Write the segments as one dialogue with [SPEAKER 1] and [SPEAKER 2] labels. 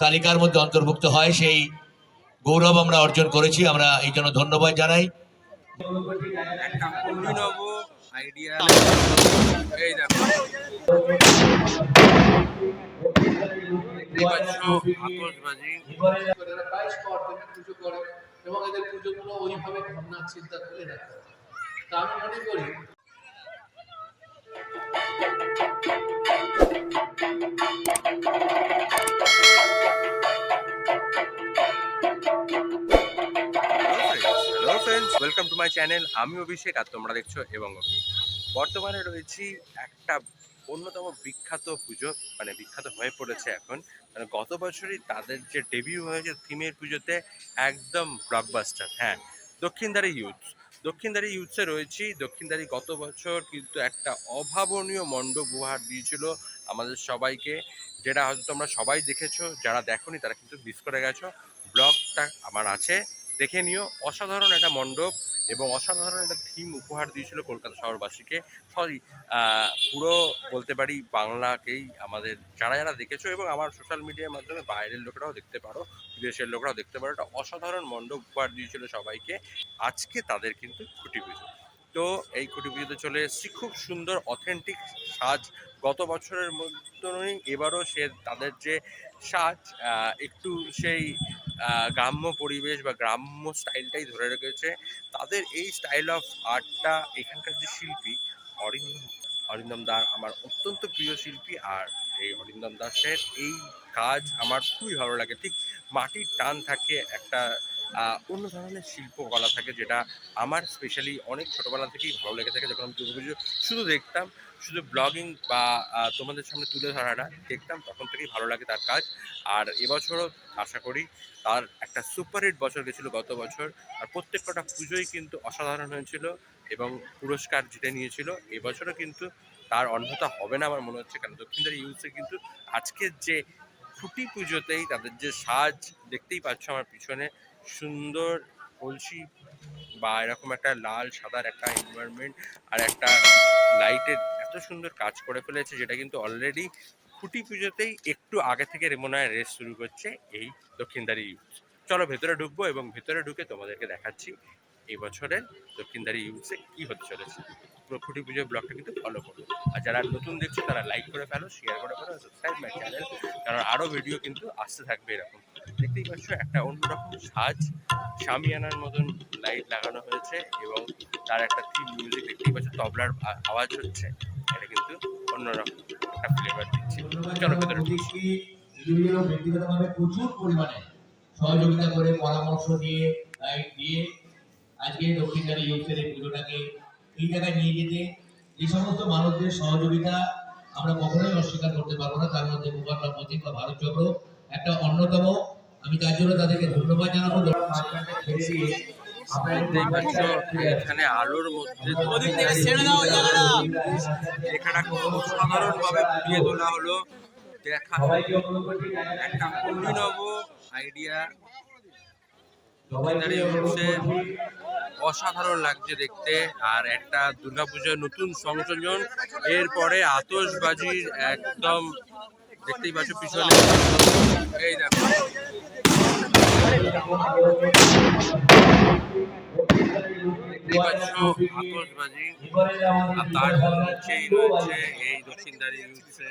[SPEAKER 1] তালিকার মধ্যে অন্তর্ভুক্ত হয়, সেই গৌরব আমরা অর্জন করেছি, আমরা এই জন্য ধন্যবাদ জানাই।
[SPEAKER 2] এবং এদের পুজোগুলো ওইভাবে ভাবনা চিন্তা করে রাখে তা আমি মনে করি
[SPEAKER 3] friends welcome to my channel আমি অভিষেক আর তোমরা দেখছ এবং বর্তমানে রয়েছি একটা অন্যতম বিখ্যাত পুজো মানে বিখ্যাত হয়ে পড়েছে এখন। মানে গত বছরই তাদের যে ডেবিউ হয়েছে থিমের পুজোতে একদম ব্লকবাস্টার হ্যাঁ। দক্ষিণদারি ইউথ দক্ষিণদারি ইউথসে রয়েছি। দক্ষিণদারি গত বছর কিন্তু একটা অভাবনীয় মণ্ডপ উপহার দিয়েছিল আমাদের সবাইকে। যেটা হয়তো তোমরা সবাই দেখেছ, যারা দেখোনি তারা কিন্তু মিস করে গেছো। ব্লগটা আমার আছে। দেখে নিও। অসাধারণ একটা মণ্ডপ এবং অসাধারণ একটা থিম উপহার দিয়েছিল কলকাতা শহরবাসীকে। সরি পুরো বলতে পারি বাংলাকেই আমাদের যারা যারা দেখেছ এবং আমার সোশ্যাল মিডিয়ার মাধ্যমে বাইরের লোকেরাও দেখতে পারো, বিদেশের লোকরাও দেখতে পারো। একটা অসাধারণ মণ্ডপ উপহার দিয়েছিল সবাইকে। আজকে তাদের কিন্তু খুঁটি পুজো। তো এই খুঁটি পুজোতে চলে এসেছি। খুব সুন্দর অথেন্টিক সাজ। গত বছরের মতনই এবারও সে তাদের যে সাজ একটু সেই গ্রাম্য পরিবেশ বা গ্রাম্য স্টাইলটাই ধরে রেখেছে। তাদের এই স্টাইল অফ আর্টটা এখানকার যে শিল্পী, অরিন্দম অরিন্দম দার আমার অত্যন্ত প্রিয় শিল্পী আর এই অরিন্দম দাসের এই কাজ আমার খুবই ভালো লাগে। ঠিক মাটির টান থাকে একটা অন্য ধরনের শিল্পকলা থাকে যেটা আমার স্পেশালি অনেক ছোটোবেলা থেকেই ভালো লেগে থাকে যখন আমি দুর্গাপুজো শুধু দেখতাম, শুধু ব্লগিং বা তোমাদের সামনে তুলে ধরাটা দেখতাম তখন থেকেই ভালো লাগে তার কাজ। আর এবছরও আশা করি তার একটা সুপার হিট বছর গেছিল গত বছর। আর প্রত্যেকটা পুজোই কিন্তু অসাধারণ হয়েছিল এবং পুরস্কার জিতে নিয়েছিল। এবছরও কিন্তু তার অন্ধতা হবে না আমার মনে হচ্ছে, কারণ দক্ষিণদারি ইউথে কিন্তু আজকের যে খুঁটি পুজোতেই তাদের যে সাজ দেখতেই পাচ্ছ আমার পিছনে সুন্দর কলসি বা এরকম একটা লাল সাদার একটা এনভায়রনমেন্ট আর একটা লাইটের এত সুন্দর কাজ করে ফেলেছে যেটা কিন্তু অলরেডি খুঁটি পুজোতেই একটু আগে থেকে রেমোনায় রেস শুরু করছে এই দক্ষিণদারি ইউথ চলো ভেতরে ঢুকবো এবং ভেতরে ঢুকে তোমাদেরকে দেখাচ্ছি এই বছরের দক্ষিণদারি ইউথসে কি হতে চলেছে। খুঁটি পুজোর ব্লগটা কিন্তু ফলো করো। আর যারা নতুন দেখছ, তারা লাইক করে ফেলো শেয়ার করে ফেলো সাবস্ক্রাইব মাই চ্যানেল কারণ আরও ভিডিও কিন্তু আসতে থাকবে এরকম। দেখতেই পাচ্ছ, একটা অন্যরকম সাজ শামিয়ানার মতন লাইট লাগানো হয়েছে এবং তার একটা থিম মিউজিক দেখতেই পাচ্ছ, তবলার আওয়াজ হচ্ছে। এটা কিন্তু অন্যরকম একটা ফ্লেভার দিচ্ছে। চলো ভেতরে
[SPEAKER 1] প্রচুর পরিমাণে সহযোগিতা করে পরামর্শ দিয়ে গাইড দিয়ে আজকে দক্ষিণকারী ইউথের এই পুজোটাকে এই জায়গায় নিয়ে যেতে যে সমস্ত মানুষদের সহযোগিতা আমরা কখনোই অস্বীকার করতে পারব না। তার মধ্যে মুবারক প্রতীক বা ভারত চক্র একটা অন্যতম। আমি তার জন্য তাদেরকে ধন্যবাদ জানাব।
[SPEAKER 3] এখানে আলোর মধ্যে এখানে অসাধারণ ভাবে ফুটিয়ে তোলা হলো। দেখা একটা অভিনব আইডিয়া দোকানদারি হচ্ছে অসাধারণ লাগছে দেখতে। আর একটা দুর্গাপূজার নতুন সংযোজন। এরপরে আতশবাজির একদম দেখতেই পাচ্ছ পিছনে। এই দেখো। দেখতেই পাচ্ছ আতশবাজি। আর তার নিচেই রয়েছে এই দক্ষিণদারি হচ্ছে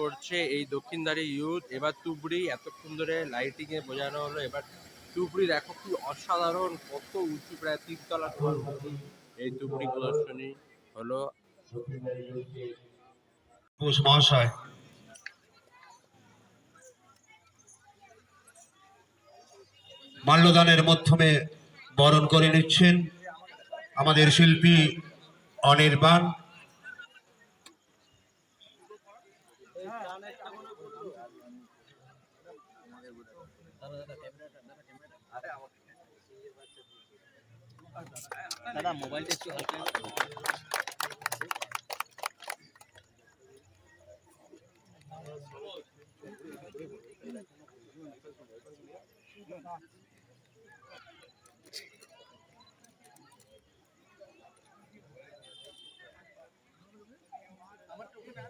[SPEAKER 2] করছি
[SPEAKER 3] এই দক্ষিণদারি ইউথ। এবার তুবড়ি, এতক্ষণ ধরে লাইটিং এ বোঝানো হলো। এবার তুবড়ি, দেখো কি অসাধারণ, কত উঁচু প্রায় তিনতলা এই তুবড়ি প্রদর্শনী হলো।
[SPEAKER 4] মহাশয়। মাল্যদানের মাধ্যমে বরণ করে নিচ্ছেন আমাদের শিল্পী অনির্বাণ।
[SPEAKER 5] দাদা মোবাইলটা একটু হালকা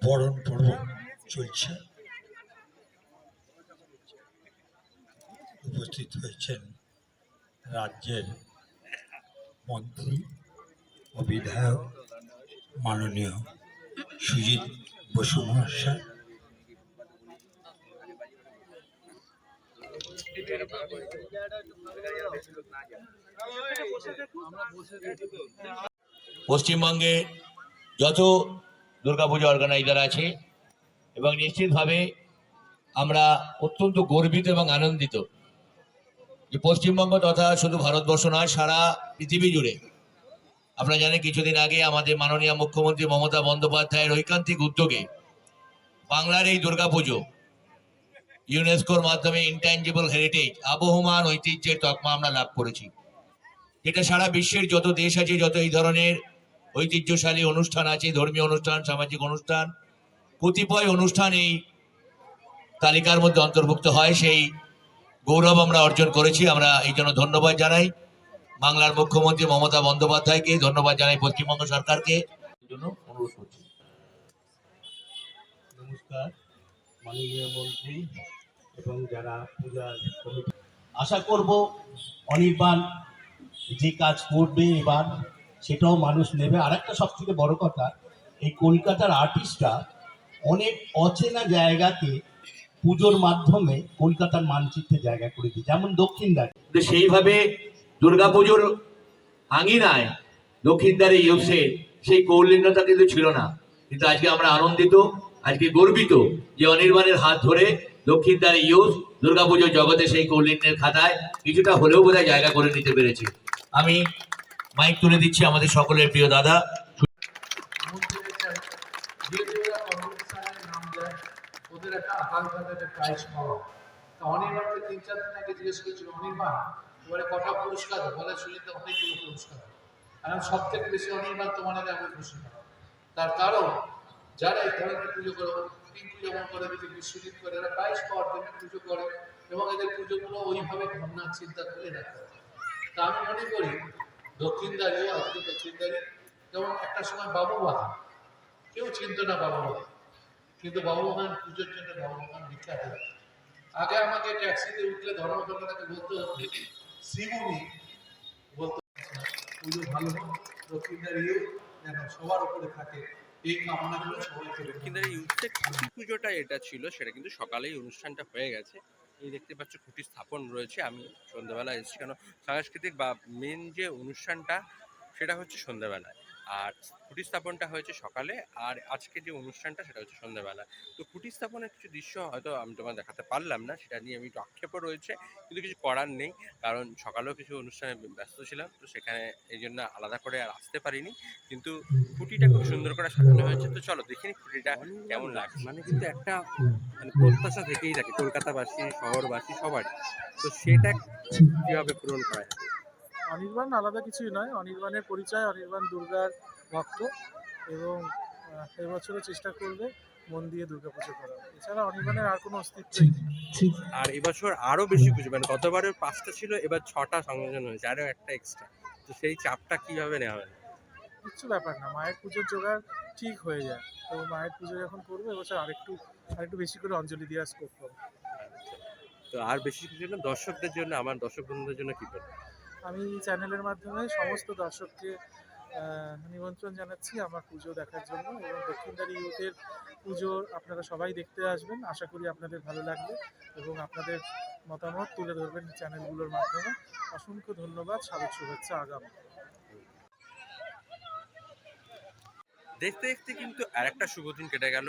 [SPEAKER 6] বরণ পর্ব চলছে। উপস্থিত হয়েছেন রাজ্যের মন্ত্রী ও বিধায়ক মাননীয় সুজিত বসু মহাশয়।
[SPEAKER 1] পশ্চিমবঙ্গে যত দুর্গাপুজো অর্গানাইজার আছে, এবং নিশ্চিতভাবে আমরা অত্যন্ত গর্বিত এবং আনন্দিত যে পশ্চিমবঙ্গ তথা শুধু ভারতবর্ষ নয়, সারা পৃথিবী জুড়ে। আপনারা জানেন, কিছুদিন আগে আমাদের মাননীয় মুখ্যমন্ত্রী মমতা বন্দ্যোপাধ্যায়ের ঐকান্তিক উদ্যোগে বাংলার এই দুর্গাপুজো ইউনেস্কোর মাধ্যমে ইনট্যাঞ্জিবল হেরিটেজ আবহমান ঐতিহ্যের তকমা আমরা লাভ করেছি। যেটা সারা বিশ্বের যত দেশ আছে, যত এই ধরনের ঐতিহ্যশালী অনুষ্ঠান আছে, ধর্মীয় অনুষ্ঠান, সামাজিক অনুষ্ঠান, কতিপয় অনুষ্ঠান এই তালিকার মধ্যে অন্তর্ভুক্ত হয়। সেই গৌরব আমরা অর্জন করেছি আমরা এই জন্য ধন্যবাদ জানাই। বাংলার মুখ্যমন্ত্রী মমতা বন্দ্যোপাধ্যায়কে ধন্যবাদ জানাই পশ্চিমবঙ্গ সরকারকে। জন্য অনুরোধ করছি।
[SPEAKER 7] নমস্কার মাননীয় মন্ত্রী এবং যারা পূজার কমিটি আশা করব অনির্বাণ যে কাজ করবে এবার সেটাও মানুষ নেবে। আর একটা সব থেকে বড় কথা এই কলকাতার আর্টিস্টরা অনেক অচেনা জায়গাকে পুজোর মাধ্যমে কলকাতার মানচিত্রে জায়গা করে দিচ্ছে যেমন দক্ষিণ দ্বার।
[SPEAKER 1] কিন্তু সেইভাবে দুর্গাপুজোর আঙিনায় দক্ষিণদারে ইউসে সেই কৌলিন্যতা কিন্তু ছিল না। কিন্তু আজকে আমরা আনন্দিত, আজকে গর্বিত যে অনির্বাণের হাত ধরে দক্ষিণদারে ইউস দুর্গাপুজোর জগতে সেই কৌলিন্যের খাতায় কিছুটা হলেও বোধহয় জায়গা করে নিতে পেরেছে। আমি মাইক তুলে দিচ্ছি আমাদের সকলের প্রিয় দাদা।
[SPEAKER 8] একটা আকাঙ্ক্ষা থাকে প্রাইজ পাওয়া। তা তিন চার দিন আগে জিজ্ঞেস কটা পুরস্কার বলে শুনিতে অনেকগুলো পুরস্কার কারণ সব থেকে বেশি অনির্বাণ তোমার আমি তার কারণ, যারা এই ধরনের পুজো করে পিঙ্কু করে বিশ্বজিৎ করে, এরা প্রাইজ পাওয়ার জন্য পুজো করে এবং এদের পুজোগুলো ওইভাবে ভাবনা, চিন্তা করে রাখে। তা আমি মনে করি দক্ষিণদারিও আজকে দক্ষিণদারি যেমন একটা সময় বাবু বাহান কেউ চিনত না বাবু বাহান কিন্তু বাবুবাগান পুজোর জন্য বাবুবাগান বিখ্যাত। আগে আমাকে ট্যাক্সিতে উঠলে ধর্মকর্তাকে বলতো শ্রীভূমি বলতো, পুজো ভালো ইয়ে যেন সবার উপরে থাকে, এই
[SPEAKER 3] খুঁটি পুজোটা এটা ছিল, সেটা কিন্তু সকালেই অনুষ্ঠানটা হয়ে গেছে। এই দেখতে পাচ্ছ খুঁটি স্থাপন রয়েছে, আমি সন্ধ্যাবেলা এসেছি। কেন সাংস্কৃতিক বা মেন যে অনুষ্ঠানটা, সেটা হচ্ছে সন্ধ্যাবেলায়। আর খুঁটি স্থাপনটা হয়েছে সকালে, আর আজকে যে অনুষ্ঠানটা সেটা হচ্ছে সন্ধ্যাবেলা। তো খুঁটি স্থাপনের কিছু দৃশ্য হয়তো আমি তোমার দেখাতে পারলাম না, সেটা নিয়ে আমি একটু আক্ষেপও রয়েছে, কিন্তু কিছু করার নেই, কারণ সকালেও কিছু অনুষ্ঠানে ব্যস্ত ছিলাম, তো সেখানে এই জন্য আলাদা করে আর আসতে পারিনি, কিন্তু খুঁটিটা খুব সুন্দর করে সাজানো হয়েছে। তো চলো দেখিনি খুঁটিটা কেমন লাগে মানে কিন্তু একটা মানে প্রত্যাশা থেকেই থাকে, কলকাতাবাসী, শহরবাসী সবার তো সেটা কীভাবে পূরণ করা যায়
[SPEAKER 8] অনির্বাণ আলাদা কিছুই নয় অনির্বাণের পরিচয় অনির্বাণ দুর্গার ভক্ত এবং এবছরও চেষ্টা করবে মন দিয়ে দুর্গাপুজো করা এছাড়া অনির্বাণের আর কোনো অস্তিত্বই নেই।
[SPEAKER 3] আর এবছর আরও বেশি পুজো মানে গতবারের পাঁচটা ছিল এবার ছটা সংযোজন হয়েছে আরও একটা এক্সট্রা তো সেই চাপটা কীভাবে নেওয়া হবে?
[SPEAKER 8] কিচ্ছু ব্যাপার না মায়ের পুজোর জোগাড় ঠিক হয়ে যায়। তো মায়ের পুজো যখন করবে এবছর আরেকটু আরেকটু বেশি করে অঞ্জলি দেওয়ার স্কোপ পাবে
[SPEAKER 3] তো আর বেশি কিছু জন্য দর্শকদের জন্য আমার দর্শক বন্ধুদের জন্য কী করব
[SPEAKER 8] আমি চ্যানেলের মাধ্যমে সমস্ত দর্শককে নিমন্ত্রণ জানাচ্ছি আমার পুজো দেখার জন্য এবং দক্ষিণদারি ইউথের পুজো আপনারা সবাই দেখতে আসবেন। আশা করি আপনাদের ভালো লাগবে এবং আপনাদের মতামত তুলে ধরবেন চ্যানেলগুলোর মাধ্যমে। অসংখ্য ধন্যবাদ। স্বাগত শুভেচ্ছা, আগাম।
[SPEAKER 3] দেখতে দেখতে কিন্তু আরেকটা শুভ দিন কেটে গেল।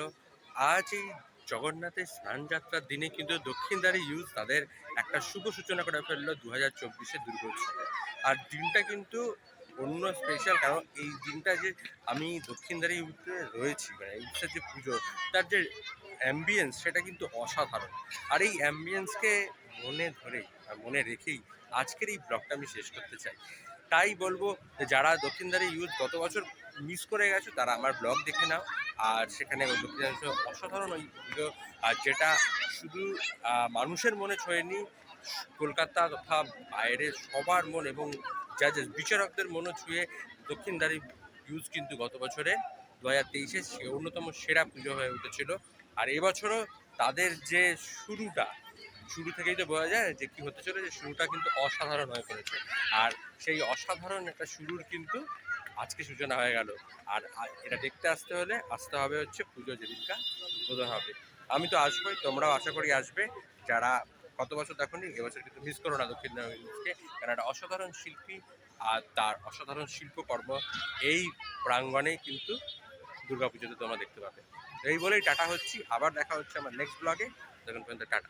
[SPEAKER 3] আজ এই জগন্নাথের স্নান যাত্রার দিনে কিন্তু দক্ষিণদারি ইউথ তাদের একটা শুভ সূচনা করে ফেলল দু হাজার চব্বিশের দুর্গোৎসবে। আর দিনটা কিন্তু অন্য স্পেশাল কারণ এই দিনটা যে আমি দক্ষিণদারি ইউথে রয়েছি মানে ইউথের যে পুজো, তার যে অ্যাম্বিয়েন্স সেটা কিন্তু অসাধারণ। আর এই অ্যাম্বিয়েন্সকে মনে ধরেই মনে রেখেই আজকের এই ব্লগটা আমি শেষ করতে চাই। তাই বলব যে যারা দক্ষিণদারি ইউথ গত বছর মিস করে গেছো, তারা আমার ব্লগ দেখে নাও। আর সেখানে দক্ষিণাংশ অসাধারণ ওই পুজো আর যেটা শুধু মানুষের মনে ছোঁয়নি, কলকাতা তথা বাইরে সবার মন এবং যা যা বিচারকদের মনে ছুঁয়ে দক্ষিণদারি ইউজ কিন্তু গত বছরে দু হাজার তেইশে সে অন্যতম সেরা পুজো হয়ে উঠেছিল। আর এবছরও তাদের যে শুরুটা, শুরু থেকেই তো বোঝা যায় যে কী হতে চলে যে শুরুটা কিন্তু অসাধারণ হয়ে পড়েছে। আর সেই অসাধারণ একটা শুরুর কিন্তু আজকে সূচনা হয়ে গেল। আর এটা দেখতে আসতে হলে আসতে হবে হচ্ছে পুজো যেদিনকা উদ্বোধন হবে। আমি তো আসবোই, তোমরাও আশা করি আসবে। যারা গত বছর দেখোনি, এবছর কিন্তু মিস করো না দক্ষিণ দিনাজপুরকে। কারণ একটা অসাধারণ শিল্পী আর তার অসাধারণ শিল্পকর্ম, এই প্রাঙ্গণেই কিন্তু দুর্গাপুজোতে তোমরা দেখতে পাবে। এই বলেই টাটা হচ্ছি। আবার দেখা হচ্ছে আমার নেক্সট ব্লগে তখন পর্যন্ত টাটা।